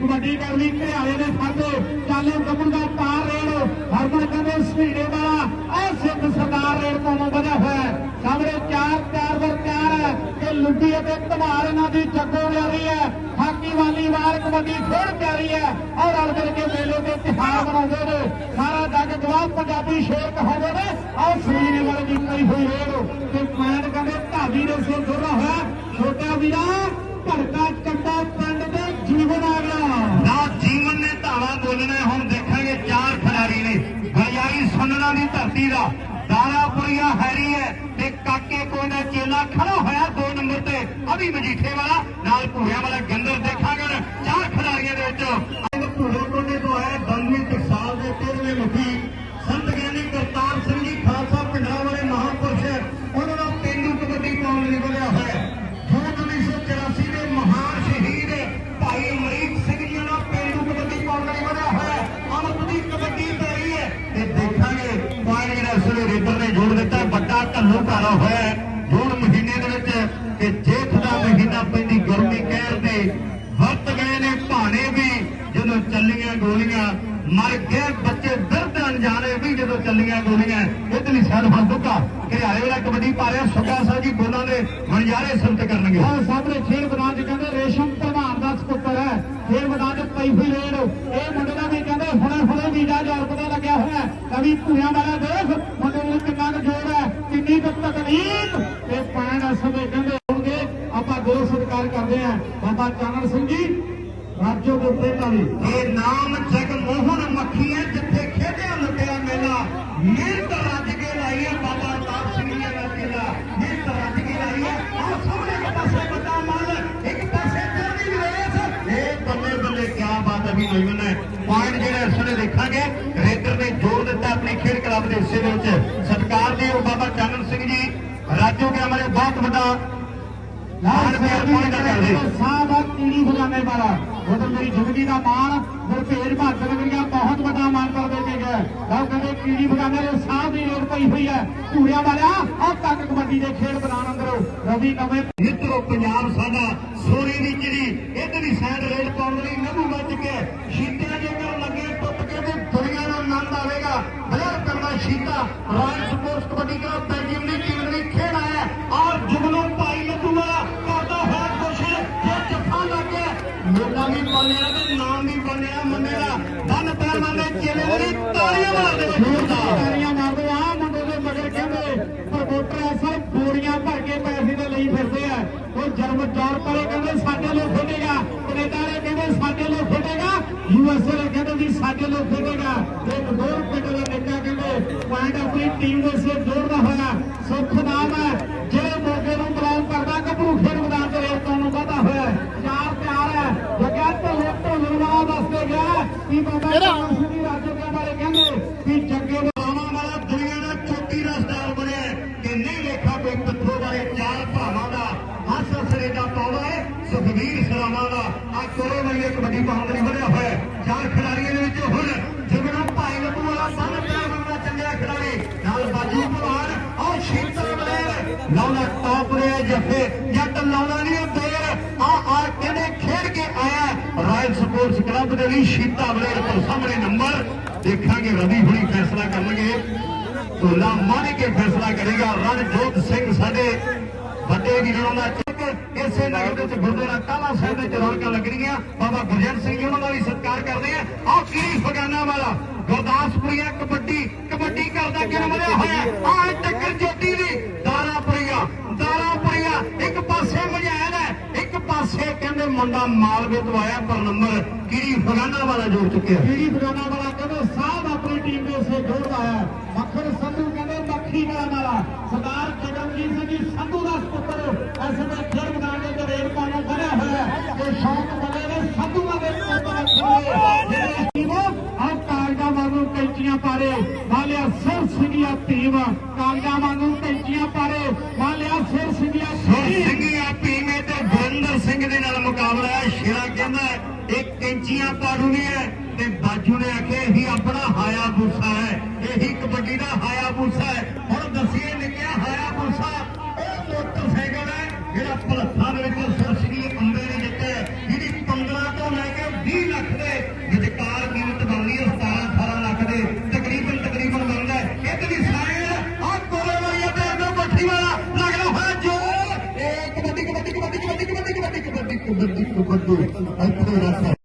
ਕਬੱਡੀ ਕਰਨੀ ਘਿਆਲੇ ਦੇ ਖਾਤੇ ਚੱਲ ਗੱਭਰੂ ਦਾ ਤਾਰ ਰੇਡ ਹਰਮਨ ਕਹਿੰਦੇ, ਸਪੀਡੇ ਵਾਲਾ, ਇਹ ਸਿੱਖ ਸਰਦਾਰ ਰੇਡ ਤੋਂ ਵਧਿਆ ਹੋਇਆ ਹੈ। ਸਾਹਮਣੇ ਚਾਰ ਚਾਰ ਵਰ ਚਾਰ ਹੈ ਕਿ ਲੁੱਡੀ ਅਤੇ ਧਮਾਲ ਇਹਨਾਂ ਦੀ ਜੱਗੋ ਰਹੀ ਹੈ। ਹਾਕੀ, ਵਾਲੀਬਾਲ, ਕਬੱਡੀ ਖੇਡ ਪਿਆਰੀ ਹੈ। ਔਰ ਰਲ ਮਿਲ ਕੇ ਮੇਲੇ ਦੇ ਤਿਹਾਰ ਮਨਾਉਂਦੇ ਨੇ। ਸਾਰਾ ਜੱਗ ਜਵਾਬ ਪੰਜਾਬੀ ਸ਼ੇਰ ਕਹਾਉਂਦੇ ਨੇ। ਔਰ ਸਰੀਰ ਵਾਲੇ ਦੀ ਕਈ ਹੋਈ ਰੇੜ ਤੇ ਮੈਨ ਕਹਿੰਦੇ, ਢਾਬੀ ਦੇ ਸਿਰ ਜੁੜਾ ਹੋਇਆ। ਛੋਟਾ ਵੀਰਾ ਗਲਿਆਈ ਦੀ ਧਰਤੀ ਦਾ ਦਾਰਾਪੁਰੀਆ ਹੈਰੀ ਹੈ ਤੇ ਕਾਕੇ ਕੋਈ ਦਾ ਚੇਲਾ ਖੜਾ ਹੋਇਆ ਦੋ ਨੰਬਰ ਤੇ। ਅਭੀ ਮਜੀਠੇ ਵਾਲਾ, ਨਾਲ ਭੂਰਿਆਂ ਵਾਲਾ ਗੰਦਰ ਦੇਖਾਂਗੇ ਚਾਰ ਖਿਡਾਰੀਆਂ ਦੇ ਵਿੱਚ ਵੱਡਾ ਘੱਲੂ ਹੋਇਆ ਹੈ। ਜੂਨ ਮਹੀਨੇ ਦੇ ਵਿੱਚ ਕਿ ਜੇਠ ਦਾ ਮਹੀਨਾ ਪੈਂਦੀ ਗਰਮੀ ਕਹਿਰ ਦੇ ਵਰਤ ਗਏ ਨੇ ਭਾਣੇ ਵੀ, ਜਦੋਂ ਚੱਲੀਆਂ ਗੋਲੀਆਂ। ਮਰ ਗਏ ਬੱਚੇ ਦਰਦ ਅਣਜਾਣੇ ਵੀ ਜਦੋਂ ਚੱਲੀਆਂ ਗੋਲੀਆਂ। ਇਤਨੀ ਸਾਡ ਹੁਣ ਦੁੱਕਾ ਘਰਿਆਲੇ ਵਾਲਾ ਕਬੱਡੀ ਪਾ ਰਿਹਾ ਸੁੱਕਾ ਸਾਹਿਬ ਜੀ, ਬੋਲਾਂ ਦੇ ਵਣਜਾਰੇ ਸੰਤ ਕਰਨਗੇ। ਔਰ ਸਾਹਮਣੇ ਖੇਡ ਮੈਦਾਨ 'ਚ ਕਹਿੰਦੇ ਰੇਸ਼ਮ ਭਲਵਾਨ ਦਾ ਸਪੁੱਤਰ ਹੈ। ਖੇਡ ਮੈਦਾਨ 'ਚ ਪਈ ਰੇਡ। ਇਹ ਮੁੰਡੇ ਦਾ ਵੀ ਕਹਿੰਦੇ ਹੁਣੇ ਹੁਣੇ ਵੀਜ਼ਾ ਜਾਂ ਪਤਾ ਲੱਗਿਆ ਹੋਇਆ ਕਵੀ ਭੂਆਂ ਵਾਲਾ ਦੇਖ ਮੁੰਡੇ ਨੂੰ ਕਿੰਨਾ ਕੁ ਜੋਰ ਹੈ ਕਿੰਨੀ ਕੁ ਤਕਲੀਫ ਤੇ ਪੈਣ ਅਸਲੇ ਕਹਿੰਦੇ ਹੋਣਗੇ ਆਪਾਂ ਗੌਰ ਸਤਿਕਾਰ ਕਰਦੇ ਹਾਂ ਬਾਬਾ ਚਾਨਣ ਸਿੰਘ ਜੀ, ਰਾਜੋ ਦੇ ਉੱਤੇ ਇਹ ਨਾਮ ਜਗ ਮੋਹਨ ਮੱਖੀ ਹੈ, ਜਿੱਥੇ ਖੇਡਿਆ ਲੁੱਟਿਆ ਮੇਲਾ। ਮਿਹਨਤ ਰੱਜ ਕੇ ਲਾਈ ਹੈ ਬਾਬਾ ਤਾਰ ਸਿੰਘ ਜੀ ਦਾ ਮੇਲਾ। ਮਿਹਨਤ ਰੱਜ ਕੇ ਲਾਈ ਹੈ। ਆਹ ਸਾਹਮਣੇ ਇੱਕ ਪਾਸੇ ਵੱਡਾ ਮੱਲ, ਇੱਕ ਪਾਸੇ ਚੜ੍ਹਦੀ ਗਰੇਸ ਇਹ ਬੱਲੇ ਬੱਲੇ ਕੀ ਬਾਤ ਹੈ ਵੀ ਹੈ। ਪੁਆਇੰਟ ਜਿਹੜਾ ਇਸ ਵੇਲੇ ਦੇਖਾਂਗੇ, ਰੇਡਰ ਨੇ ਜੋੜ ਦਿੱਤਾ ਆਪਣੀ ਖੇਡ ਕਲੱਬ ਦੇ ਹਿੱਸੇ ਦੇ ਵਿੱਚ। ਸਤਿਕਾਰ ਦੀ ਉਹ ਬਾਬਾ ਚਾਨਣ ਸਿੰਘ ਜੀ। ਰਾਜੋ ਕੇ ਹਮਾਰੇ ਬਹੁਤ ਵੱਡਾ ਲਾਲ ਲਾਲ ਪਿਆਰ ਪਾਣੀ ਕਰਦੇ। ਸਾਹਿਬ ਆ ਬਜਾਨੇ ਵਾਲਾ। ਉਹ ਤਾਂ ਮੇਰੀ ਜ਼ਿੰਦਗੀ ਦਾ ਮਾਣ ਗੁਰਪੇਜ ਭਾਦਰ ਵਰਗਾ ਬਹੁਤ ਵੱਡਾ ਮਾਣ ਕਰ ਦੇ ਕੇ ਗਏ ਉਹ ਕਹਿੰਦੇ ਕੀੜੀ ਬਜਾਨੇ ਦੇ ਸਾਹਿਬ ਦੀ ਰੇਡ ਪਈ ਹੋਈ ਹੈ। ਧੂੜਿਆਂ ਵਾਲਿਆ, ਆਹ ਤੱਕ ਕਬੱਡੀ ਦੇ ਖੇਡ ਮੈਦਾਨ ਅੰਦਰੋਂ ਰਵੀ ਨਵੇਂ ਮਿੱਤਰੋ, ਪੰਜਾਬ ਸਾਡਾ ਸੋਰੀ ਦੀ ਚਿੜੀ ਇਧਰਲੀ ਸਾਈਡ ਰੇਲ ਪਾਉਣ ਲਈ ਨਭੂ ਵੱਜ ਕੇ ਸ਼ੀਤਿਆਂ ਜੇਕਰ ਲੱਗੇ ਟੁੱਟ ਕੇ ਤੇ ਦੁਨੀਆ ਨੂੰ ਆਨੰਦ ਆਵੇਗਾ। ਬਲਰ ਕਰਦਾ ਸ਼ੀਤਾ Royal Sports kabaddi club Belgium ਦੀ ਟੀਮ ਲਈ ਖੇਡ ਆਇਆ ਯੂਐਸਏ ਵਾਲੇ ਕਹਿੰਦੇ ਵੀ ਸਾਡੇ ਲਈ ਖੇਡੇਗਾ ਤੇ ਨਗੋਰ ਪਿੰਡ ਦਾ ਨਿੱਕਾ ਕਹਿੰਦੇ ਪੁਆਇੰਟ ਆਪਣੀ ਟੀਮ ਦੇ ਸਿਰ ਜੋੜਦਾ ਹੋਇਆ ਸੁੱਖ ਨਾਮ ਹੈ ਜਿਹੜੇ ਮੋਗੇ ਨੂੰ ਬਲੌਂਗ ਕਰਦਾ ਗੱਭਰੂ ਖੇਡ ਮੈਦਾਨ ਤੇ ਰੇਟ ਤੋਂ ਨੂੰ ਵਾਧਾ ਹੋਇਆ। ਚਾਰ ਪਿਆਰ ਹੈ ਜਗਿਆ ਢੋਲੇ ਢੋਲੇ ਵਾਲਾ ਦੱਸਦੇ ਗਿਆ ਕਿ ਬਾਬਾ ਸਿੰਘ ਰਾਜੋਗਿਆਂ ਬਾਰੇ ਕਹਿੰਦੇ ਕਿ ਆ ਕੋਰੇ ਵਾਲੀ ਕਬੱਡੀ ਪਾਉਣ ਲਈ ਬਣਿਆ ਹੋਇਆ। ਚਾਰ ਖਿਡਾਰੀਆਂ ਦੇ ਵਿੱਚ ਹੁਣ ਜਗਣਾ ਭਾਈ ਲੱਭੂ ਵਾਲਾ ਬੰਨ ਪਿਆ ਬੰਦਾ ਚੰਗਾ ਖਿਡਾਰੀ। ਨਾਲ ਬਾਜੂ ਭਲਵਾਨ ਔਰ ਸ਼ੀਤਲ ਬਲੇਰ। ਲਾਉਣਾ ਟੌਪ ਰਿਹਾ ਜੱਫੇ ਜੱਟ ਲਾਉਣਾ ਨਹੀਂ ਦੇਰ ਆ ਆ ਕਹਿੰਦੇ ਖੇਡ ਕੇ ਆਇਆ। ਰਾਇਲ ਸਪੋਰਟਸ ਕਲੱਬ ਦੇ ਲਈ ਸ਼ੀਤਾ ਬਲੇਰ ਕੋਲ ਸਾਹਮਣੇ ਨੰਬਰ ਦੇਖਾਂਗੇ ਰਵੀ ਹੁਣੀ ਫੈਸਲਾ ਕਰਨਗੇ। ਢੋਲਾ ਮਾਰ ਕੇ ਫੈਸਲਾ ਕਰੇਗਾ। ਰਣਜੋਤ ਸਿੰਘ ਸਾਡੇ ਵੱਡੇ ਵੀਰਾਂ ਦਾ ਚੱਕ ਇਸੇ ਨਗਰ ਦੇ ਵਿੱਚ ਗੁਰਦੁਆਰਾ ਕਾਲਾ ਸਾਹਿਬ ਦੇ ਚ ਰੌਣਕਾਂ ਲੱਗਣੀਆਂ ਬਾਬਾ ਗੁਰਜੰਟ ਸਿੰਘ ਜੀ ਉਹਨਾਂ ਦਾ ਵੀ ਸਤਿਕਾਰ ਕਰਦੇ ਆ ਆਹ ਕੀਰੀ ਫਗਾਨਾ ਵਾਲਾ? ਗੁਰਦਾਸਪੁਰੀਆ ਕਬੱਡੀ ਕਬੱਡੀ ਕਰਦਾ ਕਿਨ ਮਰਿਆ ਹੋਇਆ? ਆਹ ਟੱਕਰ ਜੋਤੀ ਦੀ, ਦਾਰਾਪੁਰੀਆ ਦਾਰਾਪੁਰੀਆ, ਇੱਕ ਪਾਸੇ ਮਝੈਲ ਹੈ, ਇੱਕ ਪਾਸੇ ਕਹਿੰਦੇ ਮੁੰਡਾ ਮਾਲਵੇ ਤੋਂ ਆਇਆ ਪਰ ਨੰਬਰ ਕੀਰੀ ਫਗਾਨਾ ਵਾਲਾ ਜੋੜ ਚੁੱਕਿਆ? ਜਿਹੜੀ ਫਗਾਨਾ ਵਾਲਾ? ਕਹਿੰਦੇ ਸਾਹਿਬ ਆਪਣੀ ਟੀਮ ਦੇ ਸੇ ਜੋੜਦਾ ਹੈ ਮੱਖਣ ਸੰਧੂ ਮੱਖੀ ਵਾਲਾ ਸਰਦਾਰ ਜਗਨਜੀਤ ਸਿੰਘ ਜੀ ਸੰਧੂ ਦਾ ਸੁਪੁੱਤਰ ਐਸੇ ਦੇ ਖੇਡ ਮੈਦਾਨ ਦੇ ਰੇਡ ਪਾਉਣਾ ਬਣਿਆ ਹੋਇਆ ਹੈ। ਤੇ ਸ਼ੌਕ ਬਣੇ ਨੇ ਸੰਧੂਆਂ ਦੇ ਪੁੱਤਰ ਜਿਹੜੇ ਟੀਮ ਆ ਕਾਗਜ਼ਾਂ ਵਾਂਗੂ ਕੈਂਚੀਆਂ ਪਾਰੇ ਵਾਲਿਆ ਸਿਰ ਸਿੰਘੀਆ ਟੀਮ ਕਾਗਜ਼ਾਂ ਵਾਂਗੂ ਕੈਂਚੀਆਂ ਪਾਰੇ ਵਾਲਿਆ ਸਿਰ ਸਿੰਘੀਆ ਸੁਰ ਟੀਮ। ਸਿੰਘੀਆ ਭੀਮੇ ਤੇ ਗੁਰਿੰਦਰ ਸਿੰਘ ਦੇ ਨਾਲ ਮੁਕਾਬਲਾ ਹੈ। ਸ਼ੇਰਾ ਕਹਿੰਦਾ ਇੱਕ ਕੈਂਚੀਆਂ ਪਾੜੂਗੀ ਹੈ ਤੇ ਬਾਜੂ ਨੇ ਆਖਿਆ ਇਹੀ ਆਪਣਾ ਹਾਇਆ ਬੂਸਾ ਹੈ। ਇਹੀ ਕਬੱਡੀ ਦਾ ਹਾਇਆ ਬੂਸਾ ਹੈ। to give people good news. I pray that.